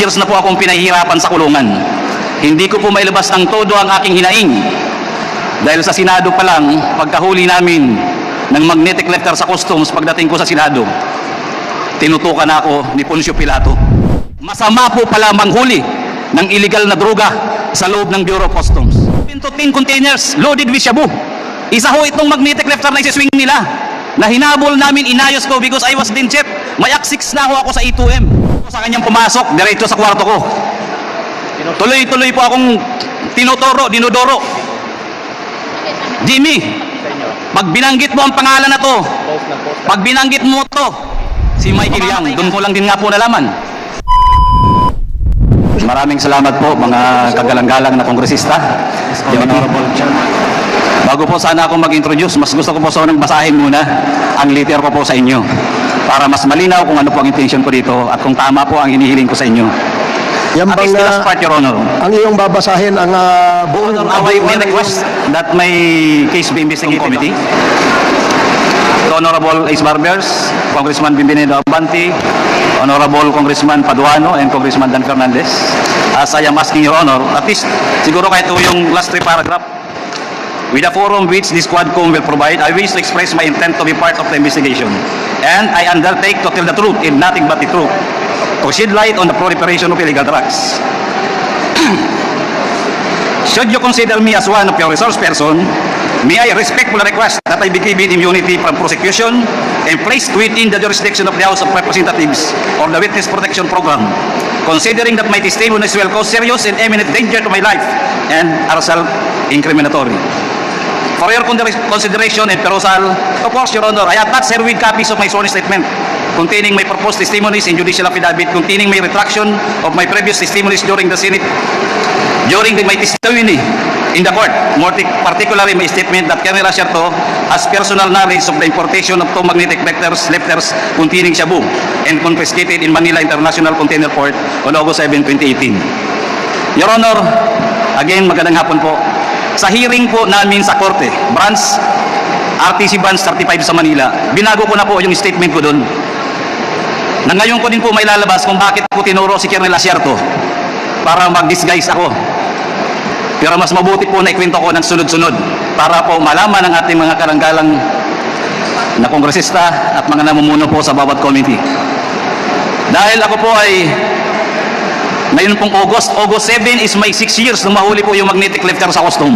years na po akong pinahihirapan sa kulungan. Hindi ko po mailabas ng todo ang aking hinaing. Dahil sa Senado pa lang, pagkahuli namin ng magnetic letter sa customs pagdating ko sa Senado, tinutukan ako ni Poncio Pilato. Masama po pala manghuli ng illegal na droga sa loob ng Bureau of Customs. 10 to 10 containers loaded with shabu. Isa ho itong magnetic lefter na isiswing nila na hinabol namin, inayos ko because I was din chef. May aksix na ho ako sa E2M. Sa kanyang pumasok, diretso sa kwarto ko. Tuloy-tuloy po akong tinuturo, dinodoro. Jimmy, pag binanggit mo ang pangalan na to, pag binanggit mo to, si Michael Yang, doon ko lang din nga po nalaman. Maraming salamat po mga kagalang-galang na kongresista. Bago po sana ako mag-introduce, mas gusto ko po sa unang basahin muna ang letter ko po sa inyo para mas malinaw kung ano po ang intention ko dito at kung tama po ang hinihiling ko sa inyo. Yan At bang least the last ah, part, Your Honor. ang iyong babasahin ang ah, buong Honor, I may request that my case be investigated committee. The Honorable Ace Barbers, Congressman Bimbinido Abante, Honorable Congressman Paduano, and Congressman Dan Fernandez. As I am asking Your Honor, at least siguro kahit yung last three paragraph, with the forum which this Quadcom will provide, I wish to express my intent to be part of the investigation. And I undertake to tell the truth and nothing but the truth, to shed light on the proliferation of illegal drugs. Should you consider me as one of your resource person, may I respectfully request that I be given immunity from prosecution and placed within the jurisdiction of the House of Representatives or the Witness Protection Program, considering that my testimonies will cause serious and imminent danger to my life and are self-incriminatory. For your con- consideration and perusal, of course, Your Honor, I attach herewith copies of my sworn statement containing my proposed testimonies and judicial affidavit containing my retraction of my previous testimonies during the Senate during the, my testimony in the court, more tic- particularly my statement that Colonel Asierto has personal knowledge of the importation of two magnetic vectors, letters containing shabu and confiscated in Manila International Container Port on August 7, 2018. Your Honor, again, magandang hapon po. Sa hearing po namin sa korte, branch RTC Branch 35 sa Manila, binago ko na po yung statement ko doon. Na ngayon ko din po may lalabas kung bakit ko tinuro si Colonel Asierto para mag-disguise ako. Pero mas mabuti po na ikwento ko ng sunod-sunod para po malaman ng ating mga karanggalang na kongresista at mga namumuno po sa bawat committee. Dahil ako po ay ngayon pong August, August 7 is my 6 years nung mahuli po yung magnetic lifter sa custom.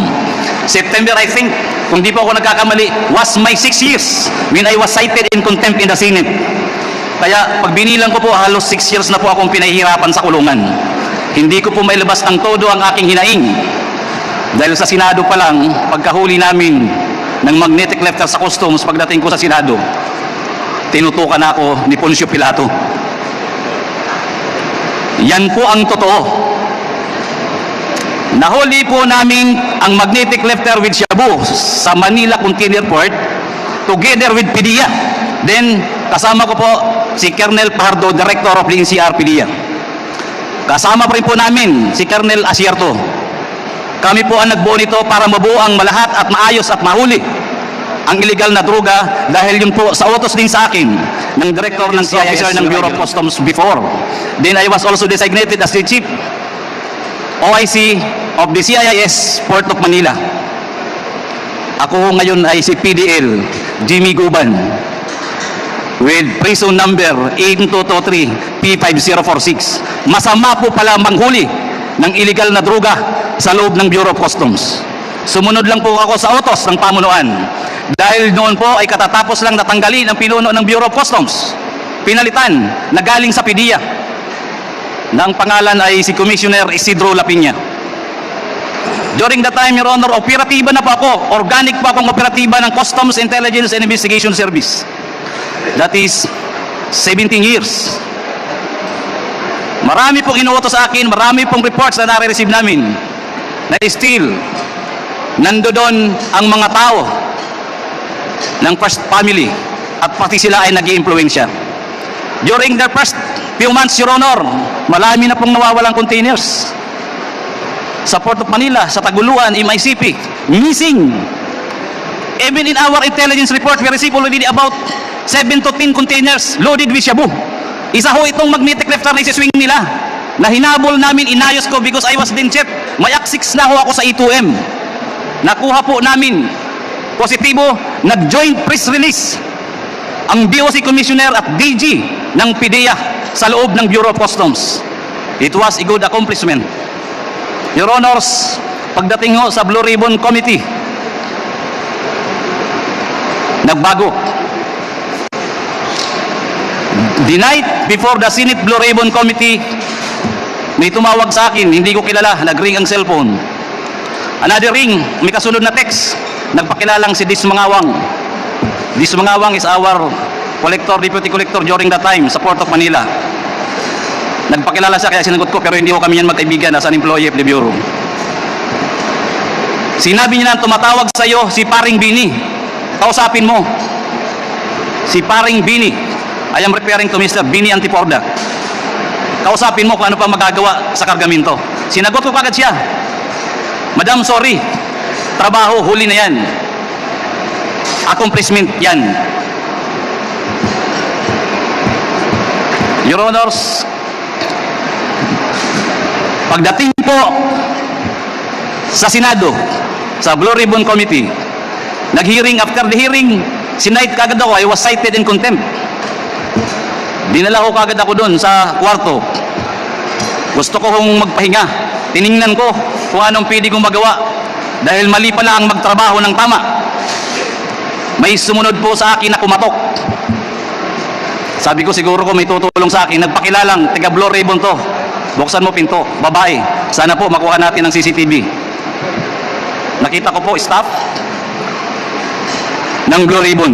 September, I think, kung di po ako nagkakamali, was my 6 years when I was cited in contempt in the Senate. Kaya pag binilang ko po, halos 6 years na po akong pinahihirapan sa kulungan. Hindi ko po mailabas ng todo ang aking hinaing. Dahil sa Senado pa lang, pagkahuli namin ng magnetic lifter sa customs pagdating ko sa Senado, tinutukan ako ni Poncio Pilato. Yan po ang totoo. Nahuli po namin ang magnetic lifter with Shabu sa Manila Container Port together with PDEA. Then, kasama ko po si Colonel Pardo, Director of the NCR PDEA. Kasama rin po namin si Colonel Asierto. Kami po ang nagbuo nito para mabuo ang malahat at maayos at mahuli ang illegal na droga dahil yun po sa utos din sa akin ng director ng CIS ng Bureau of Customs before. Then I was also designated as the chief OIC of the CIS Port of Manila. Ako ngayon ay si PDL Jimmy Guban with prison number 8223 P5046. Masama po pala manghuli ng illegal na droga sa loob ng Bureau of Customs. Sumunod lang po ako sa utos ng pamunuan. Dahil noon po ay katatapos lang natanggalin ang pinuno ng Bureau of Customs. Pinalitan na galing sa PDEA na ang pangalan ay si Commissioner Isidro Lapiña. During the time, Your Honor, operatiba na po ako. Organic po akong operatiba ng Customs Intelligence and Investigation Service. That is 17 years. Marami pong inuutos sa akin, marami pong reports na nare-receive namin na still nando doon ang mga tao ng first family at pati sila ay nag iimpluwensya During the first few months, Your Honor, malami na pong nawawalang containers sa Port of Manila, sa Taguluan, MICP, missing. Even in our intelligence report, we received already about 7 to 10 containers loaded with shabu. Isa ho itong magnetic lifter na isiswing nila na hinabol namin, inayos ko because I was then chef. May access na ho ako sa E2M. Nakuha po namin positibo, nag-joint press release ang BOC Commissioner at DG ng PIDEA sa loob ng Bureau of Customs. It was a good accomplishment. Your Honors, pagdating ho sa Blue Ribbon Committee, nagbago. The night before the Senate Blue Ribbon Committee, may tumawag sa akin, hindi ko kilala, nag-ring ang cellphone. Another ring, may kasunod na text, nagpakilalang si Dis Mangawang. Dis Mangawang is our collector, deputy collector during that time sa Port of Manila. Nagpakilala siya kaya sinagot ko pero hindi ko kami yan magkaibigan as an employee of the Bureau. Sinabi niya na tumatawag sa iyo si Paring Bini. Kausapin mo. Si Paring Bini. I am referring to Mr. Bini Antiporda. Kausapin mo kung ano pa magagawa sa kargamento. Sinagot ko kagad siya. Madam, sorry. Trabaho, huli na yan. Accomplishment yan. Your Honors, pagdating po sa Senado, sa Blue Ribbon Committee, nag-hearing, after the hearing, sinight kagad ako, I was cited in contempt. Dinala ko kagad ako doon sa kwarto. Gusto ko kong magpahinga. Tiningnan ko kung anong pwede kong magawa. Dahil mali pala ang magtrabaho ng tama. May sumunod po sa akin na kumatok. Sabi ko siguro ko may tutulong sa akin. Nagpakilalang, taga Blue Ribbon to. Buksan mo pinto, babae. Sana po makuha natin ng CCTV. Nakita ko po staff ng Blue Ribbon.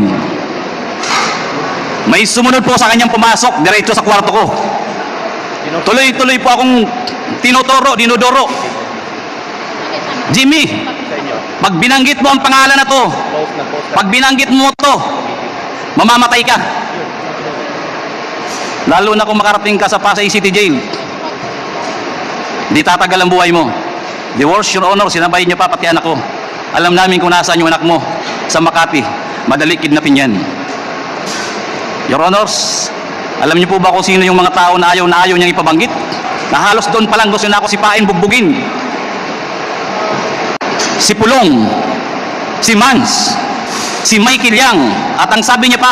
May sumunod po sa kanyang pumasok, diretso sa kwarto ko. Tuloy-tuloy po akong tinuturo, dinudoro. Jimmy, pag binanggit mo ang pangalan na to, pag binanggit mo to, mamamatay ka. Lalo na kung makarating ka sa Pasay City Jail. Di tatagal ang buhay mo. Worst, Your Honor, sinabay niyo pa pati anak ko. Alam namin kung nasaan yung anak mo sa Makati. Madali kidnapin yan. Your Honors, alam niyo po ba kung sino yung mga tao na ayaw na ayaw niyang ipabanggit? Na halos doon pa lang gusto na ako sipain, bugbugin. Si Pulong, si Mans, si Michael Yang, at ang sabi niya pa,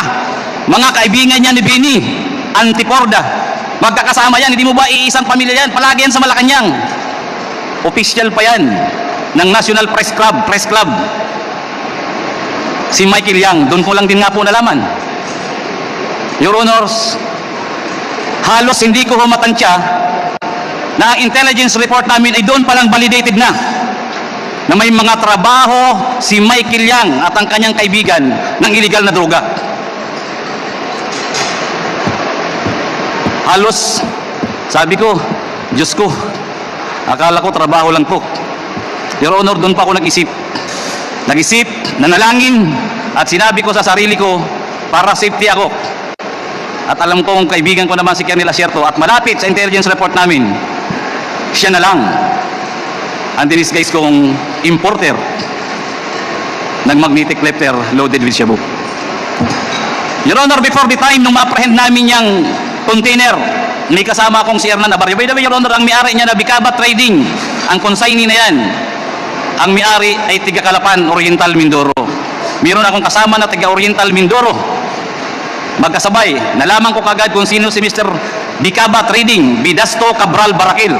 mga kaibigan niya ni Bini, Antiporda, magkakasama yan, hindi mo ba iisang pamilya yan, palagi yan sa Malacanang. Official pa yan ng National Press Club, Press Club. Si Michael Yang, doon ko lang din nga po nalaman. Your Honors, halos hindi ko humatansya na ang intelligence report namin ay doon palang validated na na may mga trabaho si Michael Yang at ang kanyang kaibigan ng illegal na droga. Halos, sabi ko, Diyos ko, akala ko trabaho lang to. Your Honor, doon pa ako nag-isip. Nag-isip, nanalangin, at sinabi ko sa sarili ko, para safety ako. At alam ko kung kaibigan ko naman si Colonel Asierto at malapit sa intelligence report namin, siya na lang ang dinisguise kong importer ng magnetic lifter loaded with shabu. Your Honor, before the time nung ma-apprehend namin yung container, may kasama akong si Hernan Abarrio. By the way, Your Honor, ang may-ari niya na Bicaba Trading, ang consignee na yan, ang may-ari ay tiga Kalapan, Oriental, Mindoro. Meron akong kasama na tiga Oriental, Mindoro. Magkasabay, nalaman ko kagad kung sino si Mr. Bicaba Trading, Bidasto Cabral Barakil.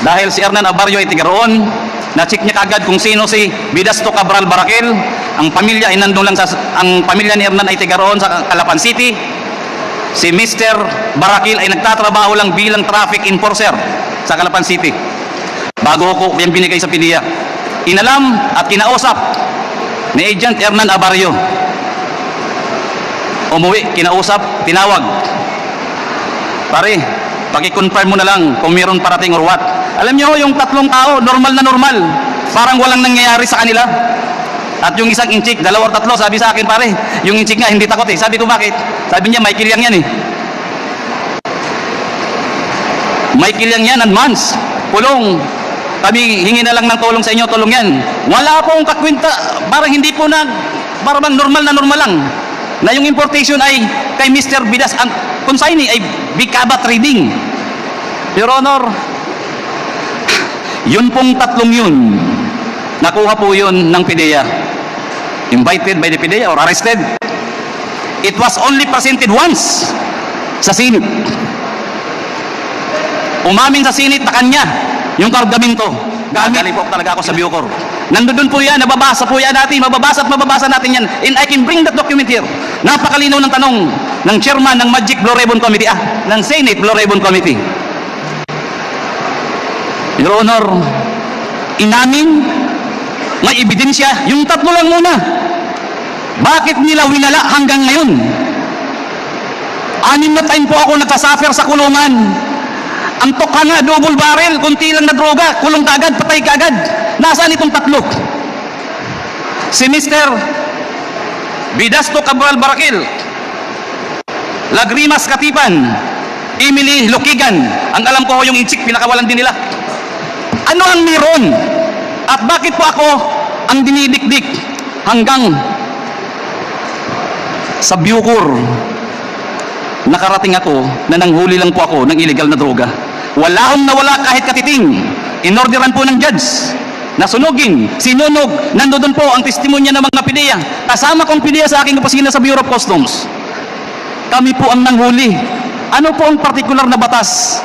Dahil si Hernan Abarrio ay tiga roon, na-check niya kagad kung sino si Bidasto Cabral Barakil. Ang pamilya ay nandun lang sa, ang pamilya ni Hernan ay tiga roon sa Calapan City. Si Mr. Barakil ay nagtatrabaho lang bilang traffic enforcer sa Calapan City. Bago ko yan binigay sa PDEA. Inalam at kinausap ni Agent Hernan Abarrio. Umuwi, kinausap, tinawag. Pare, paki-confirm mo na lang kung meron parating or what. Alam niyo, yung tatlong tao, normal na normal. Parang walang nangyayari sa kanila. At yung isang inchik, dalawa or tatlo, sabi sa akin, pare, yung inchik nga, hindi takot eh. Sabi ko, bakit? Sabi niya, Michael Yang yan eh. Michael Yang yan, and months. Pulong. Kami, hingi na lang ng tulong sa inyo, tulong yan. Wala pong kakwinta, parang hindi po na, parang normal na normal lang. Na yung importation ay kay Mr. Bidas, ang consignee ay Bicaba Trading. Your Honor, yun pong tatlong yun, nakuha po yun ng PIDEA. Invited by the PIDEA or arrested. It was only presented once sa Senate. Umamin sa Senate na kanya yung kargamento. Gagaling po talaga ako sa Bucor. Nandun po yan, nababasa po yan natin, mababasa at mababasa natin yan. And I can bring that document here. Napakalinaw ng tanong ng chairman ng Magic Blue Ribbon Committee, ah, ng Senate Blue Ribbon Committee. Your Honor, inamin, may ebidensya, yung tatlo lang muna. Bakit nila winala hanggang ngayon? Anim na time po ako nagkasuffer sa kulungan. Ang tokha nga, double barrel, kunti lang na droga, kulong kagad, patay kagad. Nasaan itong tatlo? Si Mr. Bidasto Cabral Barakil, Lagrimas Katipan, Emily Lokigan, ang alam ko ho yung inchik, pinakawalan din nila. Ano ang meron? At bakit po ako ang dinidikdik hanggang sa Bucor? Nakarating ako na nanghuli lang po ako ng illegal na droga. Wala akong nawala kahit katiting. Inorderan po ng judge na sunugin, sinunog, nandoon po ang testimonya ng mga pideya. Kasama kong pideya sa aking opisina sa Bureau of Customs. Kami po ang nanghuli. Ano po ang particular na batas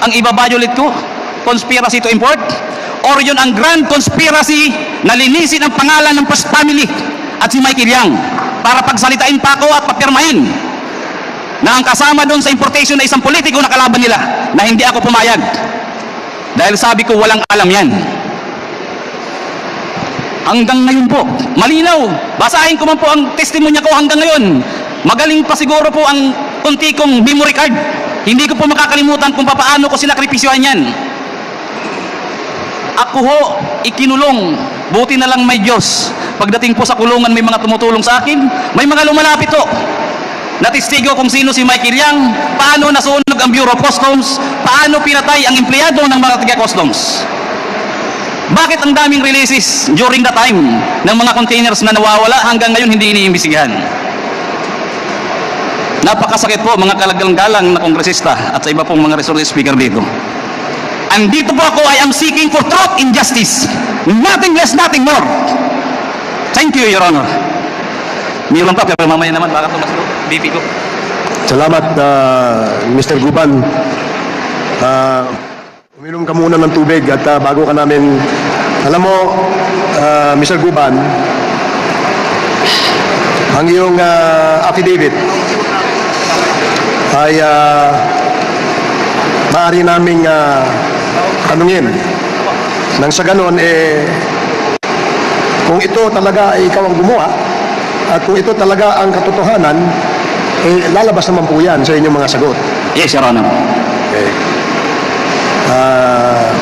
ang ibabiolate ko? Conspiracy to import? Or yun ang grand conspiracy na linisin ang pangalan ng first family at si Michael Yang para pagsalitain pa ako at papirmahin na ang kasama doon sa importation na isang politiko na kalaban nila na hindi ako pumayag. Dahil sabi ko walang alam yan. Hanggang ngayon po, malinaw. Basahin ko man po ang testimonya ko hanggang ngayon. Magaling pa siguro po ang unti kong memory card. Hindi ko po makakalimutan kung paano ko sinakripisyohan yan. Ako ho, ikinulong. Buti na lang may Diyos. Pagdating po sa kulungan, may mga tumutulong sa akin. May mga lumalapit ho. Natistigo kung sino si Michael Yang, paano nasunog ang Bureau of Customs, paano pinatay ang empleyado ng mga taga-customs. Bakit ang daming releases during the time ng mga containers na nawawala hanggang ngayon hindi iniimbisigahan? Napakasakit po mga kalagalang-galang na kongresista at sa iba pong mga resource speaker dito. Andito po ako, I am seeking for truth and justice. Nothing less, nothing more. Thank you, Your Honor. Mayroon pa, pero mamaya naman, baka tumas ko, BP ko. Salamat, ah, Mr. Guban. Ah, uminom ka muna ng tubig at ah, bago ka namin... Alam mo, ah, Mr. Guban, ang iyong ah, affidavit ay uh, maaari naming ah, tanungin. Nang sa ganon, eh, kung ito talaga ay ikaw ang gumawa, at kung ito talaga ang katotohanan, eh, lalabas naman po yan sa inyong mga sagot. Yes, Your Honor. Okay. Ah,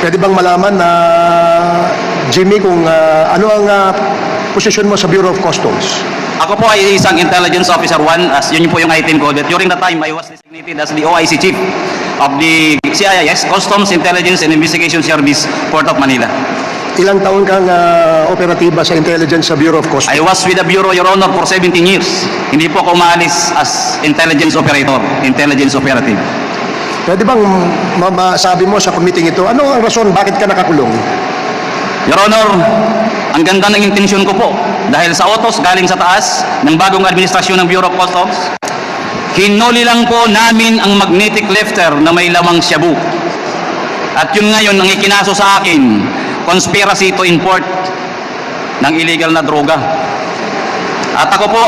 pwede bang malaman na Jimmy kung ah, ano ang ah, posisyon mo sa Bureau of Customs? Ako po ay isang intelligence officer 1 as yun po yung item ko that during the time I was designated as the OIC chief of the CIS, Customs Intelligence and Investigation Service, Port of Manila. Ilang taon kang ah, operatiba sa intelligence sa Bureau of Customs? I was with the Bureau, Your Honor, for 17 years. Hindi po ako umaalis as intelligence operator, intelligence operative. Pwede bang ma- masabi mo sa committee ito, ano ang rason bakit ka nakakulong? Your Honor, ang ganda ng intensyon ko po dahil sa otos galing sa taas ng bagong administrasyon ng Bureau of Customs, hinuli lang po namin ang magnetic lifter na may lamang shabu. At yun ngayon ang ikinaso sa akin, conspiracy to import ng illegal na droga. At ako po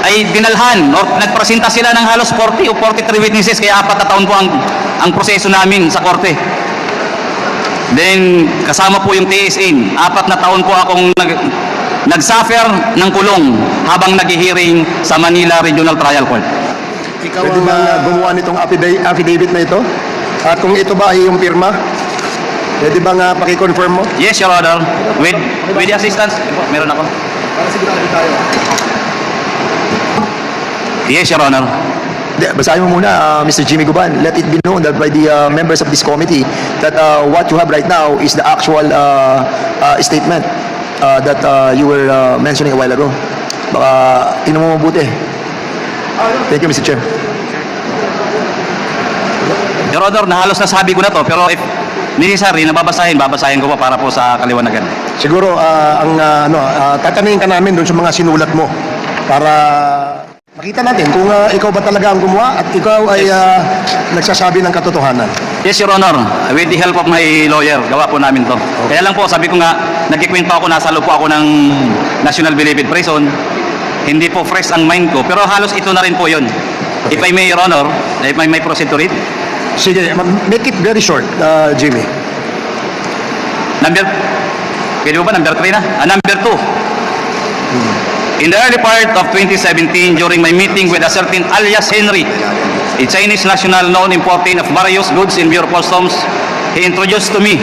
ay dinalhan or nagpresenta sila ng halos 40 o 43 witnesses kaya apat na taon po ang, ang proseso namin sa korte. Then, kasama po yung TSN. Apat na taon po akong nag, nagsuffer ng kulong habang naghihiring sa Manila Regional Trial Court. Ikaw Pwede bang ah, gumawa nitong affidavit, affidavit na ito? At kung ito ba ay yung pirma, pwede bang uh, pakiconfirm mo? Yes, Your Honor. With, with the assistance, meron ako. Para sigurado tayo. Yes, Your Honor. Basahin mo muna, uh, Mr. Jimmy Guban. Let it be known that by the uh, members of this committee that uh, what you have right now is the actual uh, uh, statement uh, that uh, you were uh, mentioning a while ago. Baka tingnan mo mabuti. Thank you, Mr. Chair. Your Honor, na halos nasabi ko na to, pero if necessary, nababasahin, babasahin ko pa para po sa kaliwanagan. Siguro ah, ang ah, ano, ah, tatanungin ka namin doon sa mga sinulat mo para makita natin kung ah, ikaw ba talaga ang gumawa at ikaw ay ah, nagsasabi ng katotohanan. Yes, Your Honor. With the help of my lawyer, gawa po namin to. Kaya lang po, sabi ko nga, nagkikwento ako, nasa loob po ako ng National Bilibid Prison. Hindi po fresh ang mind ko, pero halos ito na rin po yun. If I may, Your Honor, if I may proceed to read. Sige, ma- make it very short, ah, Jimmy. Number, pwede mo ba number 3 na? Ah, number 2. In the early part of 2017, during my meeting with a certain alias Henry, a Chinese national known importing of various goods in Bureau of Customs, he introduced to me,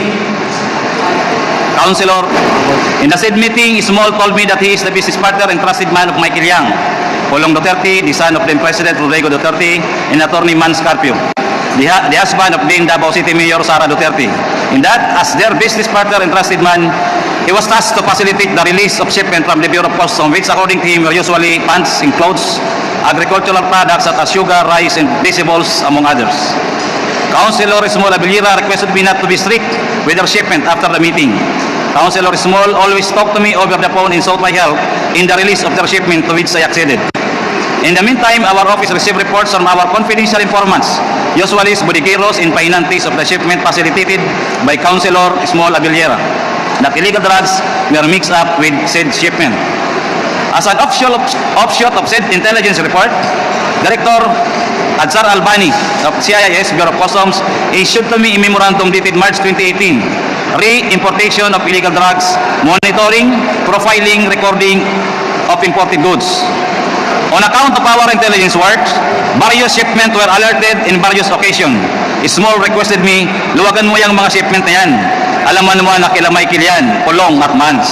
Counselor, in the said meeting, Small told me that he is the business partner and trusted man of Michael Yang, Pulong Duterte, the son of then President Rodrigo Duterte, and attorney Man Scarpio, the, the husband of then Davao City Mayor Sara Duterte. In that, as their business partner and trusted man, he was tasked to facilitate the release of shipment from the Bureau of Customs, which according to him were usually pants and clothes, agricultural products such as sugar, rice, and vegetables, among others. Councilor Small Abilira requested me not to be strict with their shipment after the meeting. Councilor Small always talked to me over the phone and sought my help in the release of their shipment to which I acceded. In the meantime, our office received reports from our confidential informants, usually bodegueros and painantes of the shipment facilitated by Councilor Small Abilira, that illegal drugs were mixed up with said shipment. As an offshoot of, offshoot of said intelligence report, Director Adsar Albani of CIS Bureau of Customs issued to me a memorandum dated March 2018, re-importation of illegal drugs, monitoring, profiling, recording of imported goods. On account of our intelligence work, various shipment were alerted in various occasions. Small requested me, luwagan mo yung mga shipment na yan. Alaman mo na kila Michael yan, Pulong at Mans.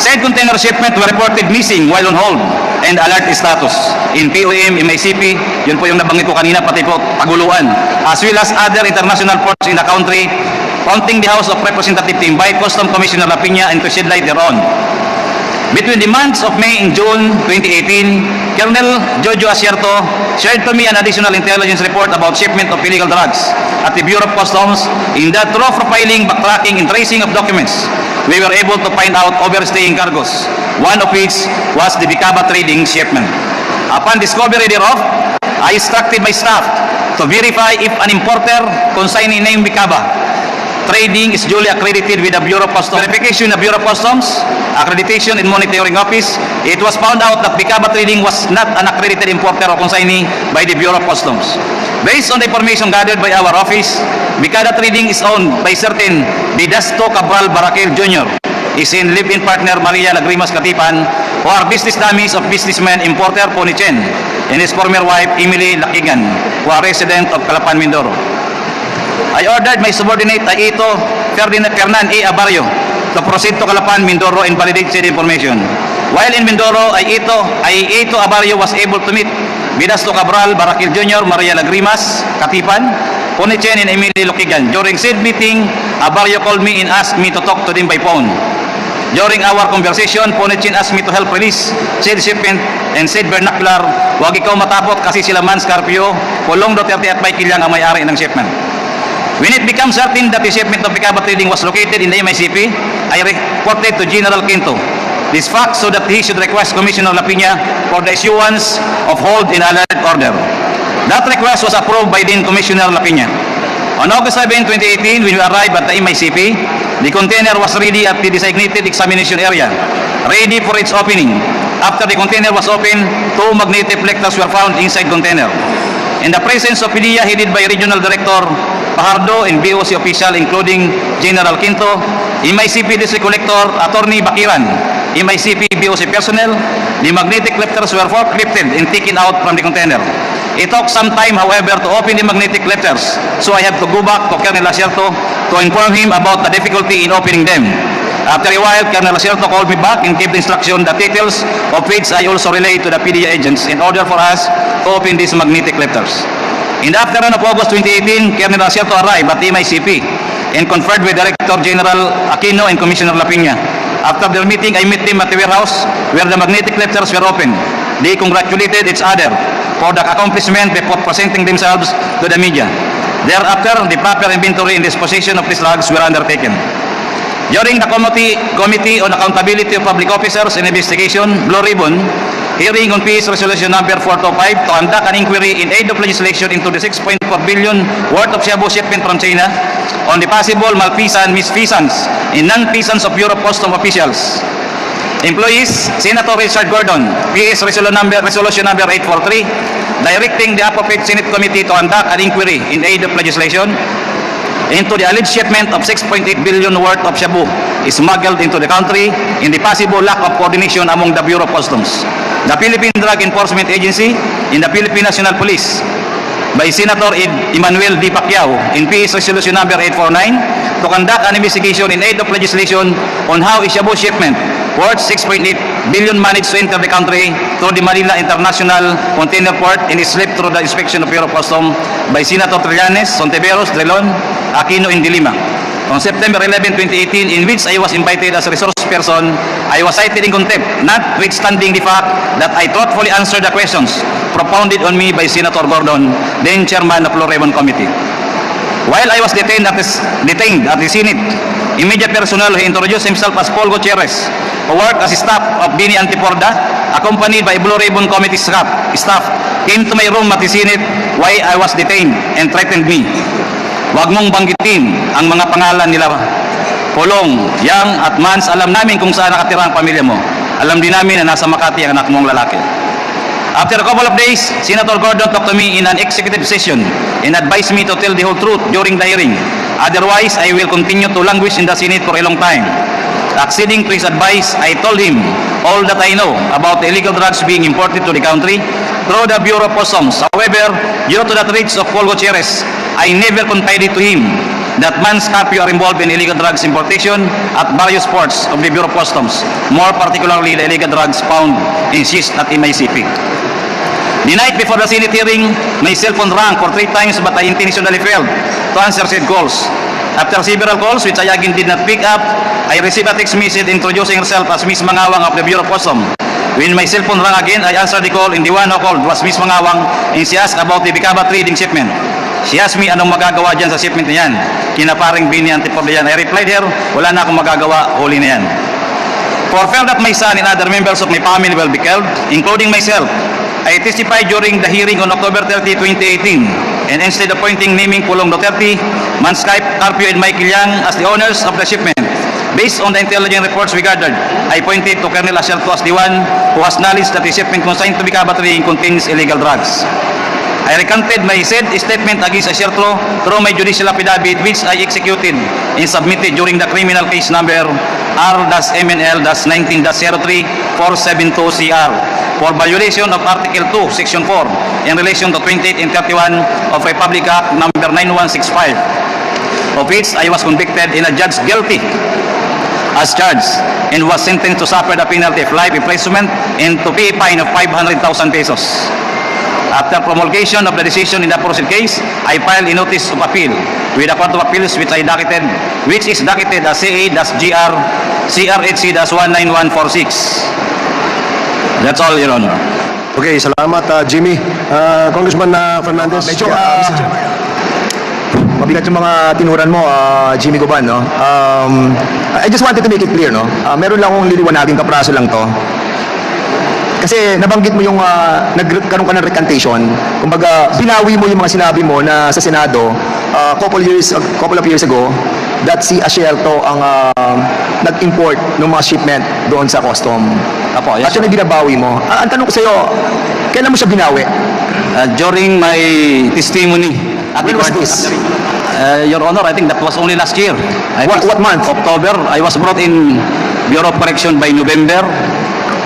Said container shipment were reported missing while on hold and alert status in POM, MICP, yun po yung nabanggit ko kanina, pati po paguluan, as well as other international ports in the country, prompting the House of Representatives to invite Custom Commissioner Lapina and to shed light thereon. Between the months of May and June 2018, Colonel Jojo Asierto shared to me an additional intelligence report about shipment of illegal drugs at the Bureau of Customs. In that through profiling, backtracking, and tracing of documents, we were able to find out overstaying cargoes, one of which was the Bicaba trading shipment. Upon discovery thereof, I instructed my staff to verify if an importer consigning name Bicaba Trading is duly accredited with the Bureau of Customs. Verification of Bureau of Customs, Accreditation and Monitoring Office, it was found out that Bicaba Trading was not an accredited importer or consignee by the Bureau of Customs. Based on the information gathered by our office, Bicaba Trading is owned by certain Didasto Cabral Baraquel Jr., is in live-in partner Maria Lagrimas Katipan, who are business dummies of businessman importer Ponichen, and his former wife Emily Lakigan, who are resident of Calapan, Mindoro. I ordered my subordinate Aito Ferdinand Fernan A. Abarrio to proceed to Calapan, Mindoro and validate said information. While in Mindoro, Aito, Aito Abarrio was able to meet Vidasto Cabral, Barakil Jr., Maria Lagrimas, Katipan, Ponichen and Emily Lukigan. During said meeting, Abarrio called me and asked me to talk to them by phone. During our conversation, Ponichen asked me to help release said shipment and said vernacular, huwag ikaw matapot kasi sila Man Scarpio, Pulong Duterte at Michael Yang ang may-ari ng shipment. When it becomes certain that the shipment of Picaba Trading was located in the MICP, I reported to General Quinto this fact so that he should request Commissioner Lapina for the issuance of hold in alert order. That request was approved by then Commissioner Lapina. On August 7, 2018, when we arrived at the MICP, the container was ready at the designated examination area, ready for its opening. After the container was opened, two magnetic reflectors were found inside container. In the presence of PDEA headed by Regional Director Pajardo and BOC official including General Quinto, MICP District Collector Attorney Bakiran, MICP BOC personnel, the magnetic lifters were forklifted and taken out from the container. It took some time, however, to open the magnetic lifters, so I have to go back to Colonel Acierto to inform him about the difficulty in opening them. After a while, Colonel Acierto called me back and gave the instruction the details of which I also relayed to the PDA agents in order for us to open these magnetic lifters. In the afternoon of August 2018, Colonel Acierto arrived at MICP and conferred with Director General Aquino and Commissioner Lapina. After their meeting, I met them at the warehouse where the magnetic lifters were opened. They congratulated each other for the accomplishment before presenting themselves to the media. Thereafter, the proper inventory and disposition of these drugs were undertaken. During the Committee, Committee on Accountability of Public Officers and Investigation, Blue Ribbon, hearing on PS Resolution Number 425 to conduct an inquiry in aid of legislation into the 6.4 billion worth of shabu shipment from China on the possible malfeasance, misfeasance, and non-feasance of Bureau of Custom officials. Employees, Senator Richard Gordon, PS Resolution Number, Resolution Number 843, directing the appropriate Senate Committee to conduct an inquiry in aid of legislation into the alleged shipment of 6.8 billion worth of shabu smuggled into the country in the possible lack of coordination among the Bureau of Customs, the Philippine Drug Enforcement Agency, and the Philippine National Police by Senator Emmanuel D. Pacquiao in PS Resolution Number 849 to conduct an investigation in aid of legislation on how a shabu shipment worth 6.8 billion managed to enter the country through the Manila International Container Port and slipped through the inspection of Bureau of Customs by Senator Trillanes, Sonteveros, Drilon, Aquino, and Dilima. On September 11, 2018, in which I was invited as a resource person, I was cited in contempt, notwithstanding the fact that I thoughtfully answered the questions propounded on me by Senator Gordon, then chairman of Blue Ribbon Committee. While I was detained at the, detained at the Senate, immediate personnel who introduced himself as Paul Gutierrez, worked as staff of Bini Antiporda, accompanied by Blue Ribbon Committee staff, staff, came to my room Senate while I was detained and threatened me. Huwag mong banggitin ang mga pangalan nila Polong, Yang at Mans. Alam namin kung saan nakatira ang pamilya mo. Alam din namin na nasa Makati ang anak mong lalaki. After a couple of days, Senator Gordon talked to me in an executive session and advised me to tell the whole truth during the hearing. Otherwise, I will continue to languish in the Senate for a long time. Acceding to his advice, I told him all that I know about the illegal drugs being imported to the country through the Bureau of Customs. However, due to the threats of Paul Gutierrez, I never confided to him that Mans Carpio are involved in illegal drugs importation at various ports of the Bureau of Customs, more particularly the illegal drugs found in cyst at MICP. The night before the Senate hearing, my cell phone rang for three times but I intentionally failed to answer said calls. After several calls which I again did not pick up, I received a text message introducing herself as Miss Mangawang of the Bureau of Customs. When my cell phone rang again, I answered the call and the one who called was Miss Mangawang and she asked about the Bicaba trading shipment. She asked me anong magagawa dyan sa shipment na yan. Kinaparing bini antipod yan. I replied her, wala na akong magagawa, huli na yan. For fear that my son and other members of my family will be killed, including myself, I testified during the hearing on October 30, 2018, and instead appointing naming Pulong Duterte, Manskype, Carpio, and Michael Yang as the owners of the shipment, based on the intelligence reports we gathered, I pointed to Colonel Asherto as the one who has knowledge that the shipment consigned to Bicaba Trading contains illegal drugs. I recanted my said statement against Asherto through my judicial affidavit which I executed and submitted during the criminal case number R-MNL-19-03-472CR for violation of Article 2, Section 4 in relation to 28 and 31 of Republic Act number 9165 of which I was convicted and adjudged guilty as charged and was sentenced to suffer the penalty of life imprisonment and to pay a fine of 500,000 pesos. After promulgation of the decision in the aforesaid case, I filed a notice of appeal with the Court of Appeals which I docketed, which is docketed as CA-GR CRHC-19146. That's all, Your Honor. Okay, salamat ah, Jimmy. Ah, Congressman ah, Fernandez. Medyo, ah, mabigat yung mga tinuran mo, ah, Jimmy Goban, no? Um, I just wanted to make it clear, no? Ah, meron lang akong liliwanagin, kapraso lang to. Kasi nabanggit mo yung uh, nagkaroon ka ng recantation. Kumbaga, binawi mo yung mga sinabi mo na sa Senado uh, couple years couple of years ago that si Asherto ang uh, nag-import ng mga shipment doon sa custom. Apo, yes, At yun ang binabawi mo. Ah, ang tanong ko sa'yo, kailan mo siya binawi? Uh, during my testimony at When was this? Uh, Your Honor, I think that was only last year. I What- what month? October. I was brought in Bureau of Correction by November.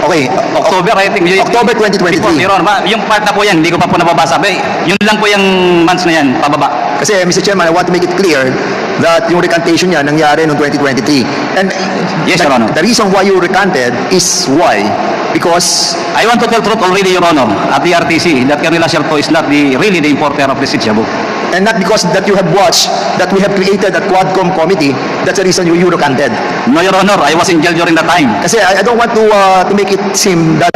Okay, October, I think. October 2023. Before, Your Honor, yung part na po yan, hindi ko pa po nababasa. Be, yun lang po yung months na yan, pababa. Kasi Mr. Chairman, I want to make it clear that yung recantation niya nangyari noong 2023. And Yes, the, Your Honor. the reason why you recanted is why? Because I want to tell truth already, Your Honor, at the RTC, that Colonel Asherto is not the, really the importer of the Sitsabu. And not because that you have watched that we have created a Quadcom committee, that's the reason you, you recanted. No, Your Honor, I was in jail during that time. Kasi I, I don't want to uh, to make it seem that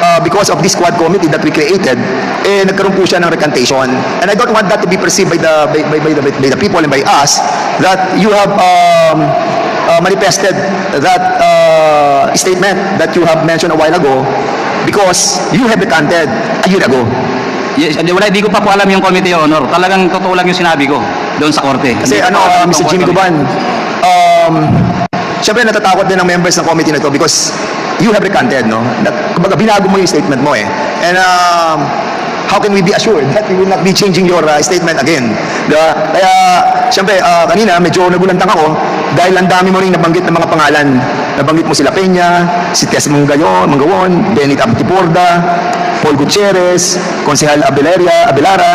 uh, because of this Quad committee that we created, eh, nagkaroon po siya ng recantation. And I don't want that to be perceived by the, by, by, by the, by the people and by us that you have um, uh, manifested that uh, statement that you have mentioned a while ago because you have recanted a year ago. Yes, hindi, wala, di ko pa po alam yung Committee Honor. Talagang totoo lang yung sinabi ko doon sa korte. Kasi Hindi ano, uh, Mr. Jimmy Guban, um, syempre natatakot din ang members ng committee na to because you have recanted, no? That, kumbaga, binago mo yung statement mo eh. And um, how can we be assured that you will not be changing your uh, statement again? Diba? Kaya, syempre, uh, kanina, medyo nagulantang ako dahil ang dami mo rin nabanggit ng mga pangalan. Nabanggit mo sila Peña, si Tess Manggayon, Manggawon, Benit Abtiporda, Paul Gutierrez, Konsehal Abeleria, Abelara,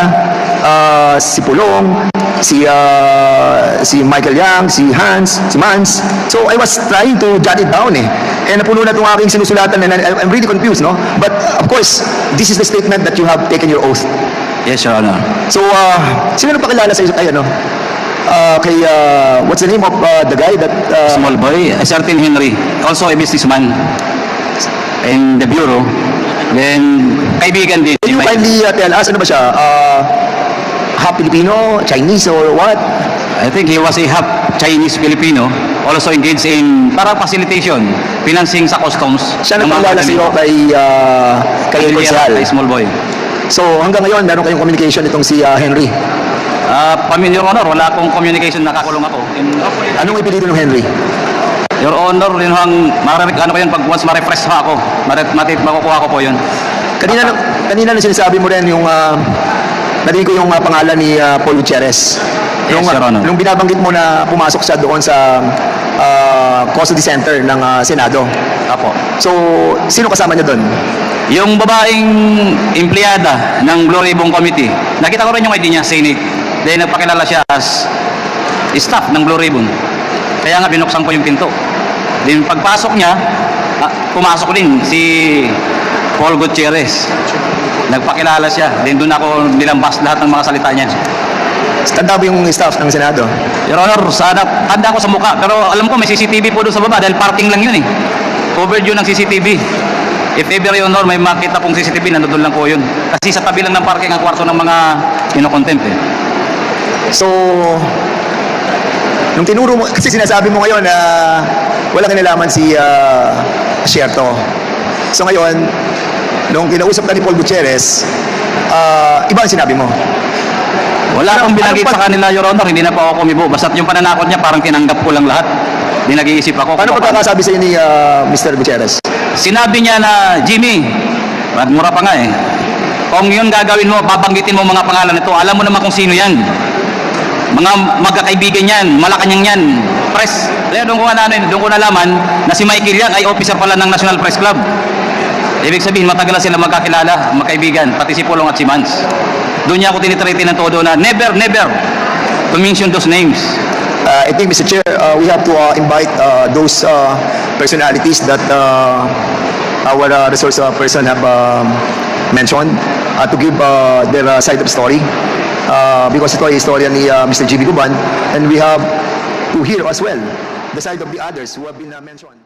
ah, si Pulong, si ah, si Michael Yang, si Hans, si Mans. So I was trying to jot it down eh. And napuno na itong aking sinusulatan and I- I'm really confused, no? But of course, this is the statement that you have taken your oath. Yes, Your Honor. So, uh, sino na pakilala sa ay ano? Ah, kay, ah, what's the name of ah, the guy that... ah, Small boy, a certain Henry, also a businessman in the bureau. Then, kaibigan din. Can you kindly uh, tell us, ano ba siya? Uh, half Filipino, Chinese, or what? I think he was a half Chinese Filipino, also engaged in parang facilitation, financing sa customs. Siya ng nang mga paalala sa iyo kay, uh, kay Konsehal. kay small boy. So, hanggang ngayon, meron kayong communication itong si uh, Henry. Ah, pamilya Honor, wala akong communication, nakakulong ako. And, Anong ipilito ng Henry? Your Honor, yun hang, marinig, ano ko yun, pag once ma-refresh ha ako, marit, matit, makukuha ko po yun. Kanina, na- kanina na sinasabi mo rin yung... Uh, narinig ko yung uh, pangalan ni uh, Paul Gutierrez. Yes, Your Honor. nung binabanggit mo na pumasok siya doon sa uh, custody center ng uh, Senado. Apo. So, sino kasama niya doon? Yung babaeng empleyada ng Glory Bong Committee, nakita ko rin yung ID niya, Senate. Then nagpakilala siya as staff ng Blue Ribbon. Kaya nga binuksan ko yung pinto. Then pagpasok niya, ah, pumasok din si Paul Gutierrez. Nagpakilala siya. Then doon ako nilambas lahat ng mga salita niya. Tanda mo yung staff ng Senado? Your Honor, sana tanda ko sa mukha. Pero alam ko may CCTV po doon sa baba dahil parking lang yun eh. Covered yun ng CCTV. If ever, Your Honor, may makita pong CCTV, nandun lang po yun. Kasi sa tabi lang ng parking ang kwarto ng mga kinokontempt eh. So, nung tinuro mo, kasi sinasabi mo ngayon na wala kinalaman si uh, Sherto. So ngayon, nung kinausap ka ni Paul Gutierrez, uh, iba ang sinabi mo. Wala akong Ano- binanggit ano pa- sa kanila, Your Honor, hindi na po ako kumibo. Basta't yung pananakot niya, parang tinanggap ko lang lahat. Hindi nag-iisip ako. Paano pagkakasabi sa ni uh, Mr. Gutierrez? Sinabi niya na, Jimmy, at mura pa nga eh, kung yun gagawin mo, babanggitin mo mga pangalan nito, alam mo naman kung sino yan. Mga magkakaibigan yan, malakanyang yan, press. Kaya doon ko, na, doon ko nalaman na si Michael yan ay officer pala ng National Press Club. Ibig sabihin, matagal na sila magkakilala, magkaibigan, pati si Pulong at si Mans. Doon niya ako tinitrete ng todo na never, never to mention those names. Uh, I think, Mr. Chair, uh, we have to uh, invite uh, those uh, personalities that uh, our uh, resource uh, person have um, mentioned uh, to give uh, their uh, side of story. Uh, because ito ay istorya ni uh, Mr. Jimmy Guban and we have to hear as well the side of the others who have been uh, mentioned.